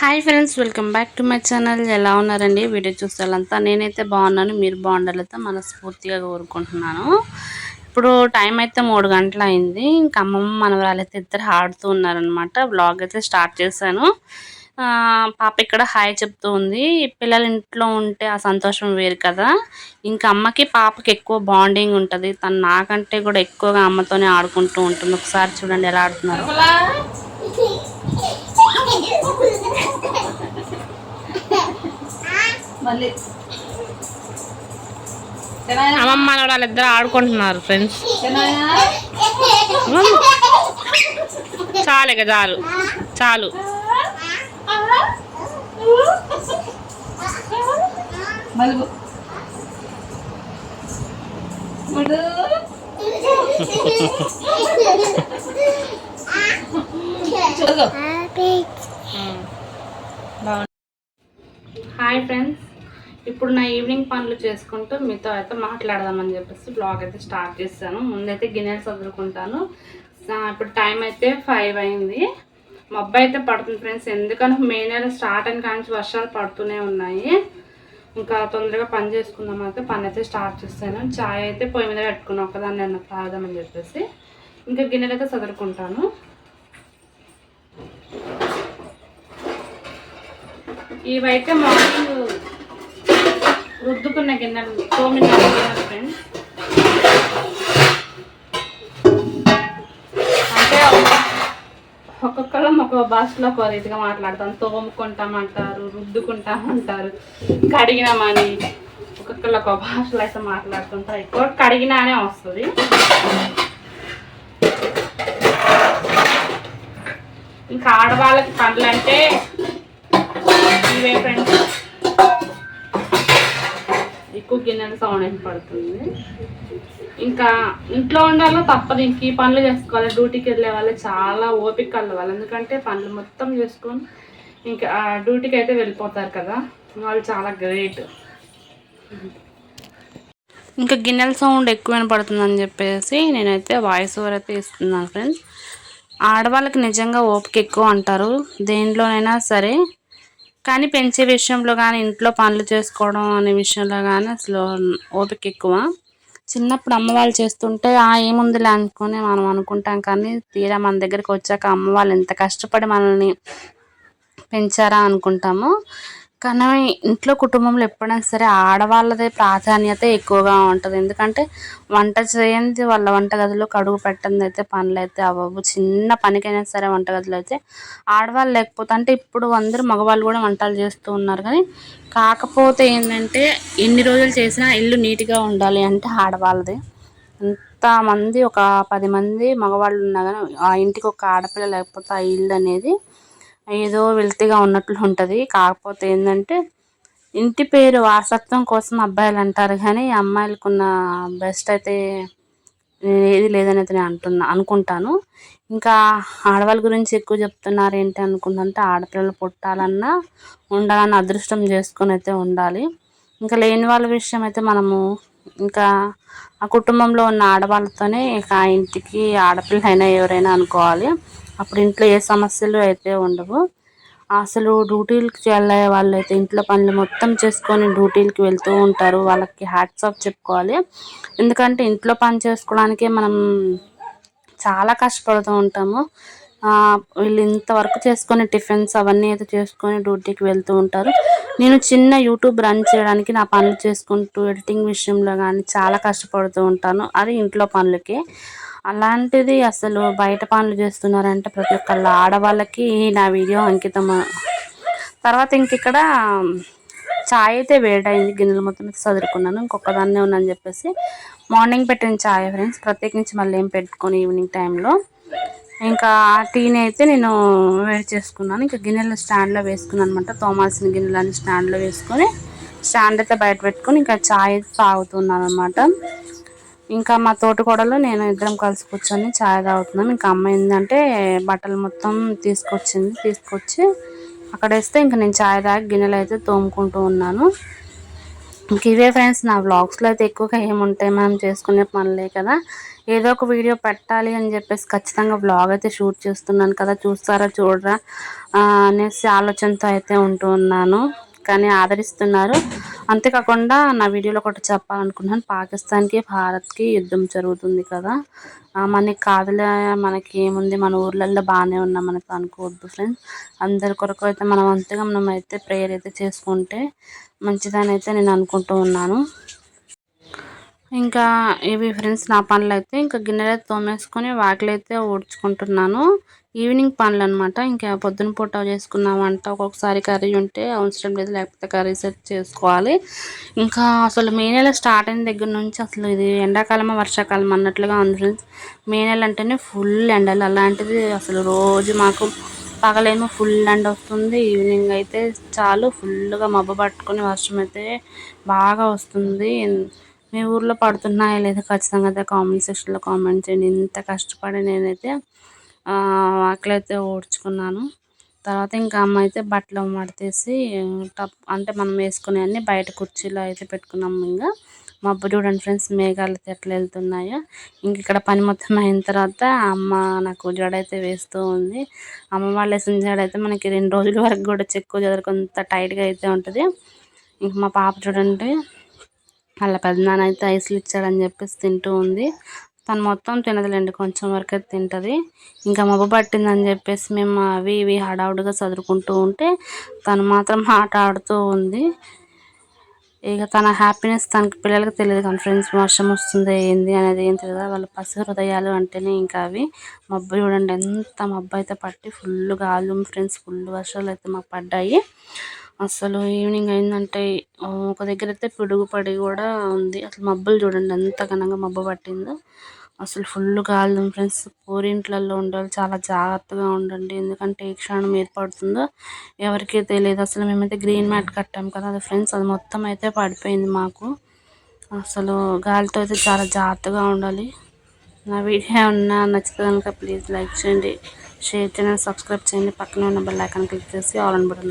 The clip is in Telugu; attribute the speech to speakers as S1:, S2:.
S1: Hi friends welcome back to my channel. ఎలా ఉన్నారండి? వీడియో చూసేవాళ్ళంతా నేనైతే బాగున్నాను. మీరు బాగుండాలైతే మనస్ఫూర్తిగా కోరుకుంటున్నాను. ఇప్పుడు టైం అయితే మూడు గంటలు అయింది. ఇంకా అమ్మమ్మ మనవరాలైతే ఇద్దరు ఆడుతూ ఉన్నారనమాట బ్లాగ్ అయితే స్టార్ట్ చేశాను. పాప ఇక్కడ హాయ్ చెప్తూ ఉంది. పిల్లలు ఇంట్లో ఉంటే ఆ సంతోషం వేరు కదా. ఇంకా అమ్మకి పాపకి ఎక్కువ బాండింగ్ ఉంటుంది. తను నాకంటే కూడా ఎక్కువగా అమ్మతోనే ఆడుకుంటూ ఉంటుంది. ఒకసారి చూడండి ఎలా ఆడుతున్నారు.
S2: మళ్ళీ.
S1: అమ్మమ్మ వాళ్ళిద్దరు ఆడుకుంటున్నారు ఫ్రెండ్స్ చాలు ఇక చాలు. చాలు
S2: ముడు చూడు
S1: హాయ్ ఫ్రెండ్స్ ఇప్పుడు నా ఈవినింగ్ పనులు చేసుకుంటూ మీతో అయితే మాట్లాడదామని చెప్పేసి బ్లాగ్ అయితే స్టార్ట్ చేశాను. ముందైతే గిన్నెలు చదువుకుంటాను ఇప్పుడు టైం అయితే ఫైవ్ అయింది. మబ్బు అయితే పడుతుంది ఫ్రెండ్స్ ఎందుకంటే మే నెల స్టార్ట్ అయిన కానీ వర్షాలు పడుతూనే ఉన్నాయి. ఇంకా తొందరగా పని చేసుకుందాం అయితే పని అయితే స్టార్ట్ చేస్తాను. చాయ్ అయితే పొయ్యి మీద పెట్టుకున్నాను ఒకదాన్ని అన్న తాగదామని చెప్పేసి. ఇంకా గిన్నెలు అయితే చదువుకుంటాను ఇవైతే మార్నింగ్ రుద్దుకున్న గిన్నెలు తోమిన గిన్నెలు ఫ్రెండ్స్ అంటే ఒక్కొక్కళ్ళం ఒక్కొక్క భాషలో ఒక రీతిగా మాట్లాడతాం. తోముకుంటామంటారు రుద్దుకుంటామంటారు కడిగినామని ఒక్కొక్కళ్ళు ఒక భాషలో అయితే మాట్లాడుతుంటారు. ఎక్కువ కడిగినానే వస్తుంది. ఇంకా ఆడవాళ్ళకి పనులు అంటే ఇవే ఫ్రెండ్స్ ఎక్కువ గిన్నెల సౌండ్ ఏం పడుతుంది? ఇంకా ఇంట్లో ఉండాలో తప్పదు ఇంక ఈ పనులు చేసుకోవాలి. డ్యూటీకి వెళ్ళే వాళ్ళు చాలా ఓపిక కలవాలి ఎందుకంటే పనులు మొత్తం చేసుకొని ఇంకా డ్యూటీకి అయితే వెళ్ళిపోతారు కదా. వాళ్ళు చాలా గ్రేట్. ఇంకా గిన్నెల సౌండ్ ఎక్కువ వినపడుతుందని చెప్పేసి నేనైతే వాయిస్ ఓవర్ అయితే ఇస్తున్నాను ఫ్రెండ్స్. ఆడవాళ్ళకి నిజంగా ఓపిక ఎక్కువ అంటారు. దేంట్లోనైనా సరే కానీ పెంచే విషయంలో కానీ ఇంట్లో పనులు చేసుకోవడం అనే విషయంలో కానీ అసలు ఓపిక ఎక్కువ. చిన్నప్పుడు అమ్మ వాళ్ళు చేస్తుంటే ఆ ఏముందిలే అనుకుని మనం అనుకుంటాం కానీ తీరా మన దగ్గరికి వచ్చాక అమ్మ వాళ్ళు ఎంత కష్టపడి మనల్ని పెంచారా అనుకుంటాము. కానీ ఇంట్లో కుటుంబంలో ఎప్పుడైనా సరే ఆడవాళ్ళదే ప్రాధాన్యత ఎక్కువగా ఉంటుంది. ఎందుకంటే వంట చేయంది వాళ్ళ వంటగదిలో కడుగు పెట్టంది అయితే పనులు అయితే అవ్వవు. చిన్న పనికైనా సరే వంటగదిలో అయితే ఆడవాళ్ళు లేకపోతే అంటే ఇప్పుడు అందరూ మగవాళ్ళు కూడా వంటలు చేస్తూ ఉన్నారు కానీ కాకపోతే ఏంటంటే ఎన్ని రోజులు చేసినా ఇల్లు నీట్గా ఉండాలి అంటే ఆడవాళ్ళదే. ఎంతమంది ఒక పది మంది మగవాళ్ళు ఉన్నా కానీ ఆ ఇంటికి ఒక ఆడపిల్ల లేకపోతే ఆ ఇల్లు అనేది ఏదో వెల్తిగా ఉన్నట్లు ఉంటుంది. కాకపోతే ఏంటంటే ఇంటి పేరు వారసత్వం కోసం అబ్బాయిలు అంటారు కానీ అమ్మాయిలకున్న బెస్ట్ అయితే ఏది లేదని అయితే నేను అంటున్నా అనుకుంటాను. ఇంకా ఆడవాళ్ళ గురించి ఎక్కువ చెప్తున్నారు ఏంటి అనుకుంటుంటే ఆడపిల్లలు పుట్టాలన్నా ఉండాలన్న అదృష్టం చేసుకొని అయితే ఉండాలి. ఇంకా లేని వాళ్ళ విషయం అయితే మనము ఇంకా ఆ కుటుంబంలో ఉన్న ఆడవాళ్ళతోనే ఇక ఆ ఇంటికి ఆడపిల్ల అయినా ఎవరైనా అనుకోవాలి. అప్పుడు ఇంట్లో ఏ సమస్యలు అయితే ఉండవు. అసలు డ్యూటీలకు వెళ్ళే వాళ్ళు అయితే ఇంట్లో పనులు మొత్తం చేసుకొని డ్యూటీలకి వెళ్తూ ఉంటారు. వాళ్ళకి హ్యాట్స్ ఆఫ్ చెప్పుకోవాలి. ఎందుకంటే ఇంట్లో పని చేసుకోవడానికే మనం చాలా కష్టపడుతూ ఉంటాము. వీళ్ళు ఇంతవరకు చేసుకొని టిఫిన్స్ అవన్నీ అయితే చేసుకొని డ్యూటీకి వెళ్తూ ఉంటారు. నేను చిన్న యూట్యూబ్ రన్ చేయడానికి నా పనులు చేసుకుంటూ ఎడిటింగ్ విషయంలో కానీ చాలా కష్టపడుతూ ఉంటాను. అది ఇంట్లో పనులకి. అలాంటిది అసలు బయట పనులు చేస్తున్నారంటే ప్రతి ఒక్కళ్ళ ఆడవాళ్ళకి నా వీడియో అంకితం. తర్వాత ఇంక ఇక్కడ ఛాయ్ అయితే వేడైంది గిన్నెలు మొత్తం అయితే చదువుకున్నాను ఇంకొక దాన్నే చెప్పేసి. మార్నింగ్ పెట్టిన ఛాయ్ ఫ్రెండ్స్ ప్రత్యేకించి మళ్ళీ ఏం పెట్టుకొని ఈవినింగ్ టైంలో. ఇంకా ఆ టీని అయితే నేను వేడి చేసుకున్నాను. ఇంకా గిన్నెలు స్టాండ్లో వేసుకున్నాను అనమాట తోమాల్సిన గిన్నెలన్నీ స్టాండ్లో వేసుకొని స్టాండ్ అయితే బయట పెట్టుకొని ఇంకా ఛాయ్ తాగుతున్నాను అనమాట ఇంకా మా తోటకూడలో నేను ఇద్దరం కలిసి కూర్చొని ఛాయ్ తాగుతున్నాం. ఇంకా అమ్మ ఏంటంటే బట్టలు మొత్తం తీసుకొచ్చింది తీసుకొచ్చి అక్కడ వేస్తే ఇంకా నేను ఛాయ్ తాగి గిన్నెలు అయితే తోముకుంటూ ఉన్నాను. ఇంక ఇవే ఫ్రెండ్స్ నా వ్లాగ్స్లో అయితే ఎక్కువగా ఏముంటాయి మనం చేసుకునే పనులే కదా. ఏదో ఒక వీడియో పెట్టాలి అని చెప్పేసి ఖచ్చితంగా వ్లాగ్ అయితే షూట్ చేస్తున్నాను కదా. చూస్తారా చూడరా అనేసి ఆలోచనతో అయితే ఉంటూ ఉన్నాను. కానీ ఆదరిస్తున్నారు. అంతేకాకుండా నా వీడియోలో ఒకటి చెప్పాలనుకున్నాను పాకిస్తాన్కి భారత్కి యుద్ధం జరుగుతుంది కదా. మనకి కాదులే మనకి ఏముంది? మన ఊర్లలో బాగానే ఉన్నాం మనకు అనుకోవద్దు ఫ్రెండ్స్ అందరి కొరకు అయితే మనం అంతగా మనం అయితే ప్రేయర్ అయితే చేసుకుంటే మంచిదని అయితే నేను అనుకుంటూ ఉన్నాను. ఇంకా ఇవి ఫ్రెండ్స్ నా పనులు అయితే ఇంకా గిన్నెలు అయితే తోమేసుకొని వాకిలు అయితే ఊడ్చుకుంటున్నాను. ఈవినింగ్ పనులు అనమాట ఇంకా పొద్దున పూట చేసుకున్న వంట ఒక్కొక్కసారి కర్రీ ఉంటే అవసరం లేదు లేకపోతే కర్రీ సెట్ చేసుకోవాలి. ఇంకా అసలు మే నెల స్టార్ట్ అయిన దగ్గర నుంచి అసలు ఇది ఎండాకాలమా వర్షాకాలం అన్నట్లుగా ఉంది ఫ్రెండ్స్. మే నెల అంటేనే ఫుల్ ఎండలు. అలాంటిది అసలు రోజు మాకు పగలేమో ఫుల్ ఎండ వస్తుంది. ఈవినింగ్ అయితే చాలు ఫుల్గా మబ్బు పట్టుకొని వర్షం అయితే బాగా వస్తుంది. మీ ఊర్లో పడుతున్నాయా లేదా ఖచ్చితంగా అయితే కామెంట్ సెక్షన్లో కామెంట్ చేయండి. ఇంత కష్టపడి నేనైతే ఆకలైతే వాకిలైతే తర్వాత ఇంకా అమ్మ అయితే బట్టలు మడతేసి టప్ అంటే మనం వేసుకునే అన్ని బయట కుర్చీలో అయితే పెట్టుకున్నాము ఇంకా మబ్బు చూడండి ఫ్రెండ్స్ మేఘాలు అయితే ఎట్లా వెళ్తున్నాయో. ఇంక ఇక్కడ పని మొత్తం అయిన తర్వాత అమ్మ నాకు జడ అయితే వేస్తూ ఉంది. అమ్మ వాళ్ళు వేసిన జడ అయితే మనకి రెండు రోజుల వరకు కూడా చెక్కు చెదర కొంత టైట్గా అయితే ఉంటుంది. ఇంక మా పాప చూడండి వాళ్ళ పెద్దనాన్న అయితే ఐస్లు ఇచ్చాడని చెప్పేసి తింటూ ఉంది. తను మొత్తం తినదులేండి కొంచెం వరకు అయితే తింటుంది. ఇంకా మబ్బు పట్టిందని చెప్పేసి మేము అవి ఇవి హడావుడిగా చదువుకుంటూ ఉంటే తను మాత్రం ఆట ఆడుతూ ఉంది. ఇక తన హ్యాపీనెస్ తనకి పిల్లలకి తెలియదు కానీ ఫ్రెండ్స్ వర్షం వస్తుంది ఏంది అనేది ఏం తెలియదు. వాళ్ళ పసి హృదయాలు అంటేనే ఇంకా అవి మబ్బు చూడండి ఎంత మబ్బు అయితే పట్టి ఫుల్ గాలు ఫ్రెండ్స్ ఫుల్ వర్షాలు అయితే మాకు పడ్డాయి. అసలు ఈవినింగ్ అయిందంటే ఒక దగ్గర అయితే పిడుగు పడి కూడా ఉంది. అసలు మబ్బులు చూడండి ఎంత ఘనంగా మబ్బు పట్టిందో. అసలు ఫుల్ గాలి ఫ్రెండ్స్ పూరింట్లలో ఉండాలి చాలా జాగ్రత్తగా ఉండండి. ఎందుకంటే ఏ క్షణం ఏర్పడుతుందో ఎవరికీ తెలియదు. అసలు మేమైతే గ్రీన్ మ్యాట్ కట్టాం కదా అది ఫ్రెండ్స్ అది మొత్తం అయితే పడిపోయింది మాకు. అసలు గాలితో అయితే చాలా జాగ్రత్తగా ఉండాలి. నా వీడియో ఏమన్నా నచ్చితే కనుక ప్లీజ్ లైక్ చేయండి షేర్ చేయండి సబ్స్క్రైబ్ చేయండి. పక్కన ఉన్న బెల్ ఐకాన్ క్లిక్ చేసి ఆల్ అని బటన్